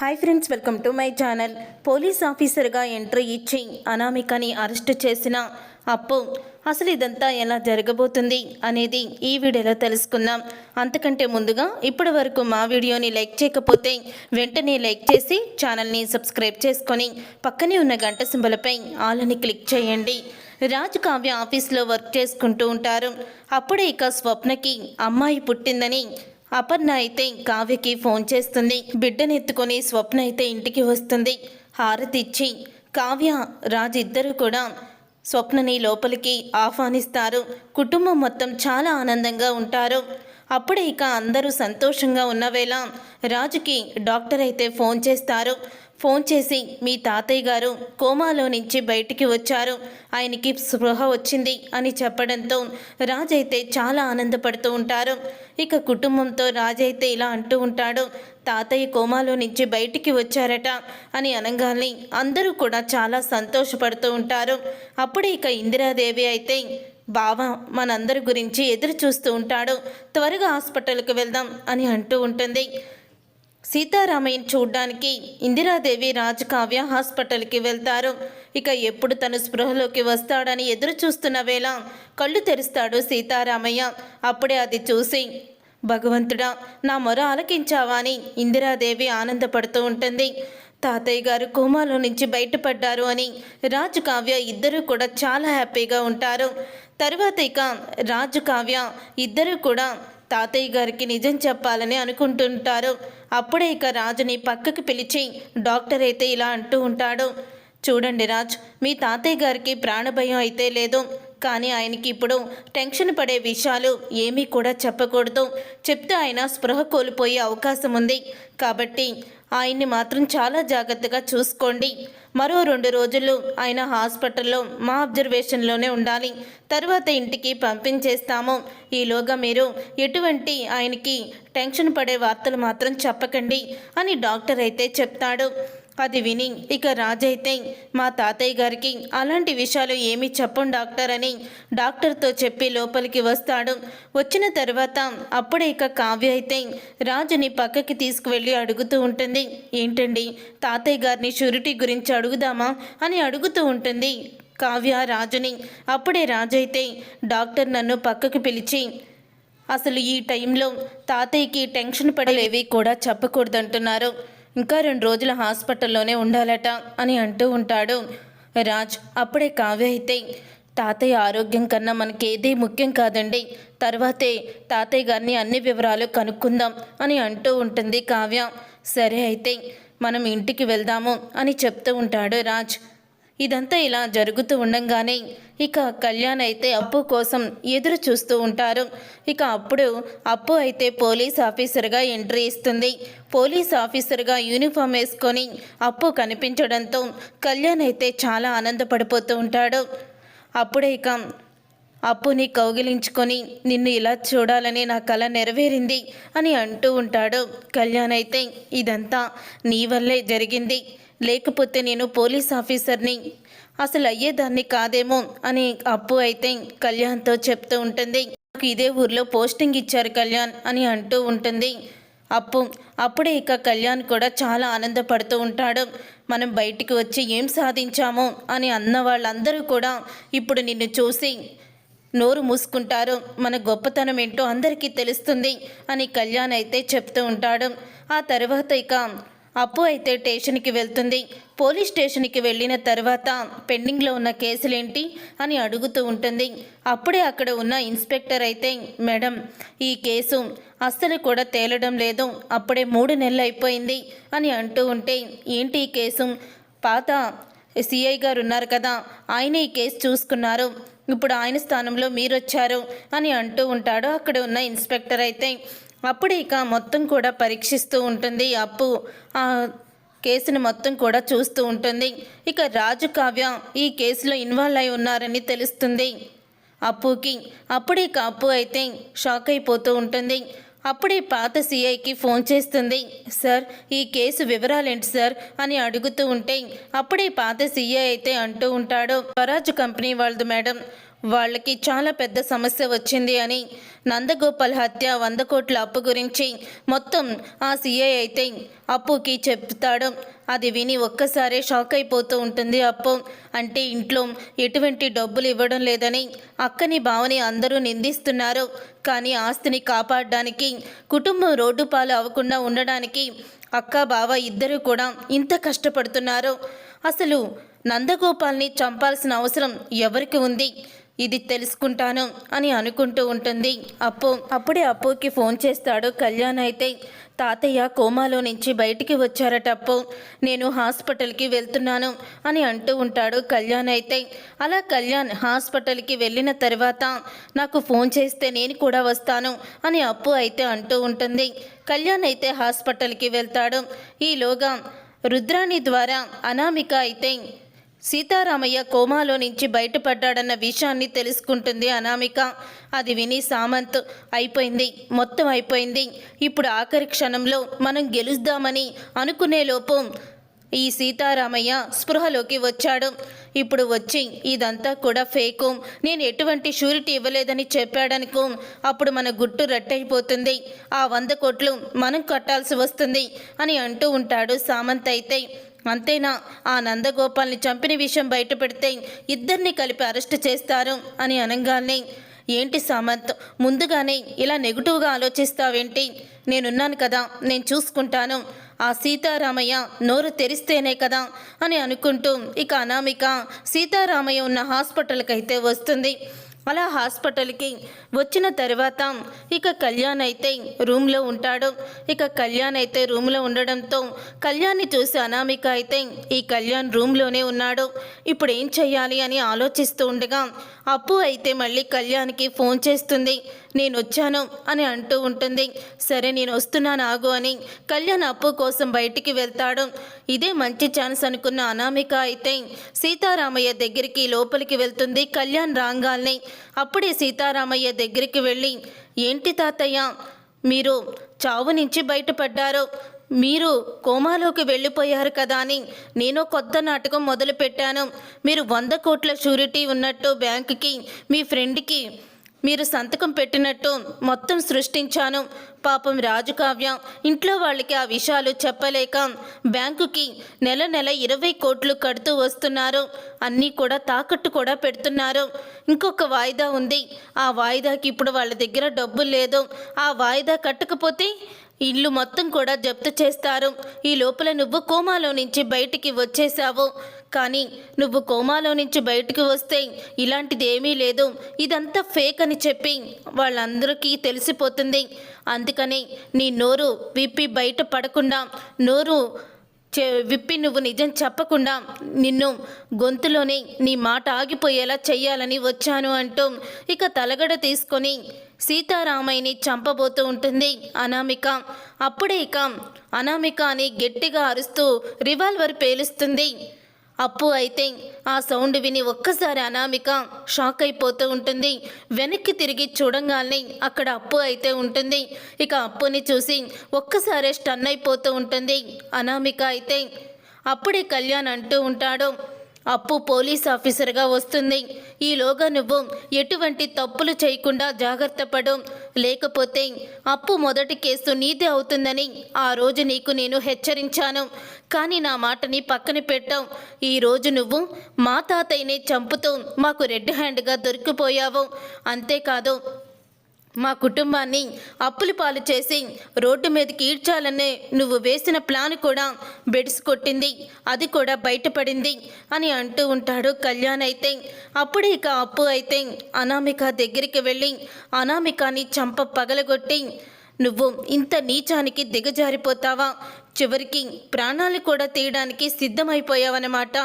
Hi friends welcome to my channel police ఆఫీసర్గా entry ఇచ్చి అనామికని అరెస్ట్ చేసిన అప్పు. అసలు ఇదంతా ఎలా జరగబోతుంది అనేది ఈ వీడియోలో తెలుసుకుందాం. అంతకంటే ముందుగా ఇప్పటి వరకు మా వీడియోని లైక్ చేయకపోతే వెంటనే లైక్ చేసి ఛానల్ని సబ్స్క్రైబ్ చేసుకొని పక్కనే ఉన్న గంట సింబలపై ఆలని క్లిక్ చేయండి. రాజ్ కావ్య ఆఫీస్లో వర్క్ చేసుకుంటూ ఉంటారు. అప్పుడే ఇక స్వప్నకి అమ్మాయి పుట్టిందని అపర్ణ అయితే కావ్యకి ఫోన్ చేస్తుంది. బిడ్డనెత్తుకొని స్వప్న అయితే ఇంటికి వస్తుంది. హారతి ఇచ్చి కావ్య రాజిద్దరూ కూడా స్వప్నని లోపలికి ఆహ్వానిస్తారు. కుటుంబం మొత్తం చాలా ఆనందంగా ఉంటారు. అప్పుడే ఇక అందరూ సంతోషంగా ఉన్న వేళ రాజుకి డాక్టర్ అయితే ఫోన్ చేస్తారు. ఫోన్ చేసి మీ తాతయ్య గారు కోమాలో నుంచి బయటికి వచ్చారు. ఆయనకి స్పృహ వచ్చింది అని చెప్పడంతో రాజ్ అయితే చాలా ఆనందపడుతూ ఉంటారు. ఇక కుటుంబంతో రాజ్ అయితే ఇలా అంటూ ఉంటాడు తాతయ్య కోమాలో నుంచి బయటికి వచ్చారట అని అనగానే అందరూ కూడా చాలా సంతోషపడుతూ ఉంటారు. అప్పుడే ఇక ఇందిరాదేవి అయితే బావ మనందరి గురించి ఎదురు చూస్తూ ఉంటాడు. త్వరగా హాస్పిటల్కి వెళ్దాం అని అంటూ ఉంటుంది. సీతారామయ్యని చూడ్డానికి ఇందిరాదేవి రాజకావ్య హాస్పిటల్కి వెళ్తారు. ఇక ఎప్పుడు తను స్పృహలోకి వస్తాడని ఎదురు చూస్తున్న వేళ కళ్ళు తెరుస్తాడు సీతారామయ్య. అప్పుడే అది చూసి భగవంతుడా నా మొర ఆలకించావా అని ఇందిరాదేవి ఆనందపడుతూ ఉంటుంది. తాతయ్య గారు కోమాలో నుంచి బయటపడ్డారు అని రాజు కావ్య ఇద్దరు కూడా చాలా హ్యాపీగా ఉంటారు. తర్వాత ఇక రాజు కావ్య ఇద్దరు కూడా తాతయ్య గారికి నిజం చెప్పాలని అనుకుంటుంటారు. అప్పుడే ఇక రాజుని పక్కకి పిలిచి డాక్టర్ అయితే ఇలా అంటూ ఉంటాడు. చూడండి రాజ్ మీ తాతయ్య గారికి ప్రాణభయం అయితే లేదు. కానీ ఆయనకి ఇప్పుడు టెన్షన్ పడే విషయాలు ఏమీ కూడా చెప్పకూడదు. చెప్తే ఆయన స్పృహ కోల్పోయే అవకాశం ఉంది. కాబట్టి ఆయన్ని మాత్రం చాలా జాగ్రత్తగా చూసుకోండి. మరో రెండు రోజులు ఆయన హాస్పిటల్లో మా అబ్జర్వేషన్లోనే ఉండాలి. తర్వాత ఇంటికి పంపించేస్తాము. ఈలోగా మీరు ఎటువంటి ఆయనకి టెన్షన్ పడే వార్తలు మాత్రం చెప్పకండి అని డాక్టర్ అయితే చెప్తాడు. అది విని ఇక రాజైతే మా తాతయ్య గారికి అలాంటి విషయాలు ఏమీ చెప్పం డాక్టర్ అని డాక్టర్తో చెప్పి లోపలికి వస్తాడు. వచ్చిన తర్వాత అప్పుడే ఇక కావ్య అయితే రాజుని పక్కకి తీసుకువెళ్ళి అడుగుతూ ఉంటుంది. ఏంటండి తాతయ్య గారిని షూరిటీ గురించి అడుగుదామా అని అడుగుతూ ఉంటుంది. కావ్య రాజుని అప్పుడే రాజైతే డాక్టర్ నన్ను పక్కకు పిలిచి అసలు ఈ టైంలో తాతయ్యకి టెన్షన్ పడేవి కూడా చెప్పకూడదంటున్నారు. ఇంకా రెండు రోజుల హాస్పిటల్లోనే ఉండాలట అని అంటూ ఉంటాడు. రాజ్ అప్పుడే కావ్య అయితే తాతయ్య ఆరోగ్యం కన్నా మనకేదీ ముఖ్యం కాదండి. తర్వాతే తాతయ్య గారిని అన్ని వివరాలు కనుక్కుందాం అని అంటూ ఉంటుంది కావ్య. సరే అయితే మనం ఇంటికి వెళ్దాము అని చెప్తూ ఉంటాడు రాజ్. ఇదంతా ఇలా జరుగుతూ ఉండంగానే ఇక కళ్యాణ్ అయితే అప్పు కోసం ఎదురు చూస్తూ ఉంటారు. ఇక అప్పుడు అప్పు అయితే పోలీస్ ఆఫీసర్గా ఎంట్రీ ఇస్తుంది. పోలీస్ ఆఫీసర్గా యూనిఫామ్ వేసుకొని అప్పు కనిపించడంతో కళ్యాణ్ అయితే చాలా ఆనందపడిపోతూ ఉంటాడు. అప్పుడే ఇక అప్పుని కౌగిలించుకొని నిన్ను ఇలా చూడాలని నా కళ నెరవేరింది అని అంటూ ఉంటాడు. కళ్యాణ్ అయితే ఇదంతా నీ వల్లే జరిగింది. లేకపోతే నేను పోలీస్ ఆఫీసర్ని. అసలు అయ్యేదాన్ని కాదేమో అని అప్పు అయితే కళ్యాణ్తో చెప్తూ ఉంటుంది. నాకు ఇదే ఊర్లో పోస్టింగ్ ఇచ్చారు కళ్యాణ్ అని అంటూ ఉంటుంది. అప్పు అప్పుడే ఇక కళ్యాణ్ కూడా చాలా ఆనందపడుతూ ఉంటాడు. మనం బయటికి వచ్చి ఏం సాధించాము అని అన్న వాళ్ళందరూ కూడా ఇప్పుడు నిన్ను చూసి నోరు మూసుకుంటారు. మన గొప్పతనం ఏంటో అందరికీ తెలుస్తుంది అని కళ్యాణ్ అయితే చెప్తూ ఉంటాడు. ఆ తర్వాత ఇక అప్పు అయితే స్టేషన్కి వెళ్తుంది. పోలీస్ స్టేషన్కి వెళ్ళిన తర్వాత పెండింగ్లో ఉన్న కేసులేంటి అని అడుగుతూ ఉంటుంది. అప్పుడే అక్కడ ఉన్న ఇన్స్పెక్టర్ అయితే మేడం ఈ కేసు అస్సలు కూడా తేలడం లేదు. అప్పుడే మూడు నెలలు అయిపోయింది అని అంటూ ఉంటే ఏంటి ఈ కేసు? పాత సిఐ గారు ఉన్నారు కదా ఆయన ఈ కేసు చూసుకున్నారు. ఇప్పుడు ఆయన స్థానంలో మీరు వచ్చారు అని అంటూ ఉంటాడు అక్కడ ఉన్న ఇన్స్పెక్టర్ అయితే. అప్పుడు ఇక మొత్తం కూడా పరీక్షిస్తూ ఉంటుంది. అప్పు ఆ కేసుని మొత్తం కూడా చూస్తూ ఉంటుంది. ఇక రాజు కావ్య ఈ కేసులో ఇన్వాల్వ్ అయి ఉన్నారని తెలుస్తుంది. అప్పుకి అప్పుడే ఇక అప్పు అయితే షాక్ అయిపోతూ ఉంటుంది. అప్పుడే పాత సిఐకి ఫోన్ చేస్తుంది. సార్ ఈ కేసు వివరాలేంటి సార్? అని అడుగుతూ ఉంటే అప్పుడే పాత సిఐ అయితే అంటూ ఉంటాడు. స్వరాజ్ కంపెనీ వాళ్ళది మేడం. వాళ్ళకి చాలా పెద్ద సమస్య వచ్చింది అని నందగోపాల్ హత్య వంద కోట్ల అప్పు గురించి మొత్తం ఆ సీఐ అయితే అప్పుకి చెప్తాడు. అది విని ఒక్కసారే షాక్ అయిపోతూ ఉంటుంది అప్పు. అంటే ఇంట్లో ఎటువంటి డబ్బులు ఇవ్వడం లేదని అక్కని బావని అందరూ నిందిస్తున్నారు. కానీ ఆస్తిని కాపాడడానికి కుటుంబం రోడ్డు పాలు అవ్వకుండా ఉండడానికి అక్క బావ ఇద్దరు కూడా ఇంత కష్టపడుతున్నారు. అసలు నందగోపాల్ని చంపాల్సిన అవసరం ఎవరికి ఉంది? ఇది తెలుసుకుంటాను అని అనుకుంటూ ఉంటుంది. అప్పు అప్పుడే అప్పుకి ఫోన్ చేస్తాడు కళ్యాణ్ అయితే. తాతయ్య కోమాలో నుంచి బయటికి వచ్చారట అప్పు. నేను హాస్పిటల్కి వెళ్తున్నాను అని అంటూ ఉంటాడు కళ్యాణ్ అయితే. అలా కళ్యాణ్ హాస్పిటల్కి వెళ్ళిన తర్వాత నాకు ఫోన్ చేస్తే నేను కూడా వస్తాను అని అప్పు అయితే అంటూ ఉంటుంది. కళ్యాణ్ అయితే హాస్పిటల్కి వెళ్తాడు. ఈలోగా రుద్రాణి ద్వారా అనామిక అయితే సీతారామయ్య కోమాలో నుంచి బయటపడ్డాడన్న విషయాన్ని తెలుసుకుంటుంది అనామిక. అది విని సామంత్ అయిపోయింది మొత్తం అయిపోయింది. ఇప్పుడు ఆఖరి క్షణంలో మనం గెలుద్దామని అనుకునే లోపం ఈ సీతారామయ్య స్పృహలోకి వచ్చాడు. ఇప్పుడు వచ్చి ఇదంతా కూడా ఫేకు. నేను ఎటువంటి షూరిటీ ఇవ్వలేదని చెప్పాడనుకో అప్పుడు మన గుట్టు రట్టయిపోతుంది. ఆ వంద కోట్లు మనం కట్టాల్సి వస్తుంది అని అంటూ ఉంటాడు సామంత్ అయితే. అంతేనా? ఆ నందగోపాల్ని చంపిన విషయం బయటపెడితే ఇద్దరిని కలిపి అరెస్ట్ చేస్తారు అని అనగానే ఏంటి సామంత్ ముందుగానే ఇలా నెగిటివ్గా ఆలోచిస్తావేంటి? నేనున్నాను కదా నేను చూసుకుంటాను. ఆ సీతారామయ్య నోరు తెరిస్తేనే కదా అని అనుకుంటూ ఇక అనామిక సీతారామయ్య ఉన్న హాస్పిటల్కి అయితే వస్తుంది. అలా హాస్పిటల్కి వచ్చిన తర్వాత ఇక కళ్యాణ్ అయితే రూమ్లో ఉంటాడు. ఇక కళ్యాణ్ అయితే రూమ్లో ఉండడంతో కళ్యాణ్ని చూసి అనామిక అయితే ఈ కళ్యాణ్ రూమ్లోనే ఉన్నాడు. ఇప్పుడు ఏం చెయ్యాలి అని ఆలోచిస్తూ ఉండగా అప్పు అయితే మళ్ళీ కళ్యాణ్కి ఫోన్ చేస్తుంది. నేను వచ్చాను అని అంటూ ఉంటుంది. సరే నేను వస్తున్నాను ఆగు అని కళ్యాణ్ అప్పు కోసం బయటికి వెళ్తాడు. ఇదే మంచి ఛాన్స్ అనుకున్న అనామిక అయితే సీతారామయ్య దగ్గరికి లోపలికి వెళ్తుంది కళ్యాణ్ రాంగాల్ని. అప్పుడే సీతారామయ్య దగ్గరికి వెళ్ళి ఏంటి తాతయ్య మీరు చావు నుంచి బయటపడ్డారు. మీరు కోమాలోకి వెళ్ళిపోయారు కదా అని నేను కొత్త నాటకం మొదలు పెట్టాను మీరు వంద కోట్ల షూరిటీ ఉన్నట్టు బ్యాంకుకి మీ ఫ్రెండ్కి మీరు సంతకం పెట్టినట్టు మొత్తం సృష్టించాను. పాపం రాజు కావ్య ఇంట్లో వాళ్ళకి ఆ విషయాలు చెప్పలేక బ్యాంకుకి నెల నెల ఇరవై కోట్లు కడుతూ వస్తున్నారు. అన్నీ కూడా తాకట్టు కూడా పెడుతున్నారు. ఇంకొక వాయిదా ఉంది. ఆ వాయిదాకి ఇప్పుడు వాళ్ళ దగ్గర డబ్బులు లేదు. ఆ వాయిదా కట్టకపోతే ఇల్లు మొత్తం కూడా జప్తు చేస్తారు. ఈ లోపల నువ్వు కోమాలో నుంచి బయటికి వచ్చేసావు కానీ నువ్వు కోమాలో నుంచి బయటకు వస్తే ఇలాంటిది ఏమీ లేదు. ఇదంతా ఫేక్ అని చెప్పి వాళ్ళందరికీ తెలిసిపోతుంది. అందుకని నీ నోరు విప్పి బయట పడకుండా నోరు చె విప్పి నువ్వు నిజం చెప్పకుండా నిన్ను గొంతులోనే నీ మాట ఆగిపోయేలా చెయ్యాలని వచ్చాను అంటూ ఇక తలగడ తీసుకొని సీతారామయ్యని చంపబోతూ ఉంటుంది అనామిక. అప్పుడే ఇక అనామిక అని గట్టిగా అరుస్తూ రివాల్వర్ పేలుస్తుంది. అప్పు అయితే ఆ సౌండ్ విని ఒక్కసారి అనామిక షాక్ అయిపోతూ ఉంటుంది. వెనక్కి తిరిగి చూడంగానే అక్కడ అప్పు అయితే ఉంటుంది. ఇక అప్పుని చూసి ఒక్కసారే స్టన్ అయిపోతూ ఉంటుంది. అనామిక అయితే అప్పుడే కళ్యాణ్ అంటూ ఉంటాడు. అప్పు పోలీస్ ఆఫీసర్గా వస్తుంది. ఈలోగా నువ్వు ఎటువంటి తప్పులు చేయకుండా జాగ్రత్త పడు. లేకపోతే అప్పు మొదటి కేసు నీదే అవుతుందని ఆ రోజు నీకు నేను హెచ్చరించాను. కానీ నా మాటని పక్కన పెట్టావు. ఈరోజు నువ్వు మా తాతయ్యని చంపుతూ మాకు రెడ్ హ్యాండ్గా దొరికిపోయావు. అంతేకాదు మా కుటుంబాన్ని అప్పులు పాలు చేసి రోడ్డు మీదకి ఈడ్చాలనే నువ్వు వేసిన ప్లాన్ కూడా బెడిసి కొట్టింది. అది కూడా బయటపడింది అని అంటూ ఉంటాడు కళ్యాణ్ అయితే. అప్పుడే ఇక అప్పు అయితే అనామిక దగ్గరికి వెళ్ళి అనామికాని చంప పగలగొట్టి నువ్వు ఇంత నీచానికి దిగజారిపోతావా? చివరికి ప్రాణాలు కూడా తీయడానికి సిద్ధమైపోయావన్నమాట.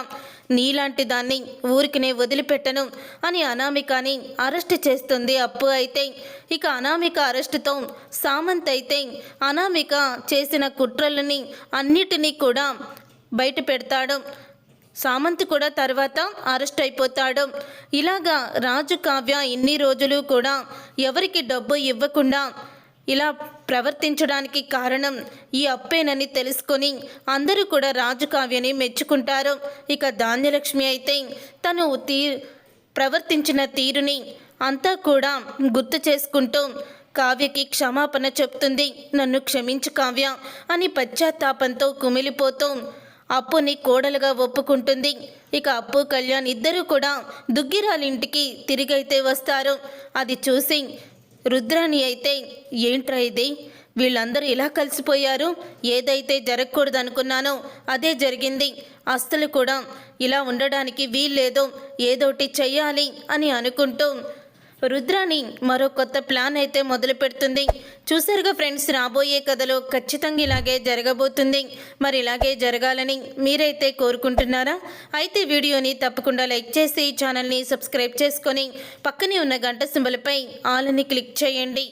నీలాంటి దాన్ని ఊరికినే వదిలిపెట్టను అని అనామికని అరెస్ట్ చేస్తుంది అప్పు అయితే. ఇక అనామిక అరెస్టుతో సామంత్ అయితే అనామిక చేసిన కుట్రలని అన్నిటినీ కూడా బయట పెడతాడు. సామంత్ కూడా తర్వాత అరెస్ట్ అయిపోతాడు. ఇలాగా రాజు కావ్య ఇన్ని రోజులు కూడా ఎవరికి డబ్బు ఇవ్వకుండా ఇలా ప్రవర్తించడానికి కారణం ఈ అప్పేనని తెలుసుకొని అందరూ కూడా రాజు కావ్యని మెచ్చుకుంటారు. ఇక ధాన్యలక్ష్మి అయితే తను తీ ప్రవర్తించిన తీరుని అంతా కూడా గుర్తు చేసుకుంటూ కావ్యకి క్షమాపణ చెప్తుంది. నన్ను క్షమించు కావ్య అని పశ్చాత్తాపంతో కుమిలిపోతూ అప్పుని కోడలుగా ఒప్పుకుంటుంది. ఇక అప్పు కళ్యాణ్ ఇద్దరూ కూడా దుగ్గిరాలింటికి తిరిగైతే వస్తారు. అది చూసి రుద్రాణి అయితే ఏంట్రా ఇది? వీళ్ళందరూ ఇలా కలిసిపోయారు? ఏదైతే జరగకూడదు అనుకున్నానో అదే జరిగింది. అస్తులు కూడా ఇలా ఉండడానికి వీల్లేదు. ఏదోటి చెయ్యాలి అని అనుకుంటూ రుద్రాణి మరో కొత్త ప్లాన్ అయితే మొదలు పెడుతుంది. చూసారుగా ఫ్రెండ్స్ రాబోయే కథలో ఖచ్చితంగా ఇలాగే జరగబోతుంది. మరి ఇలాగే జరగాలని మీరైతే కోరుకుంటున్నారా? అయితే వీడియోని తప్పకుండా లైక్ చేసి ఛానల్ని సబ్స్క్రైబ్ చేసుకొని పక్కనే ఉన్న గంట సింబల్పై ఆలని క్లిక్ చేయండి.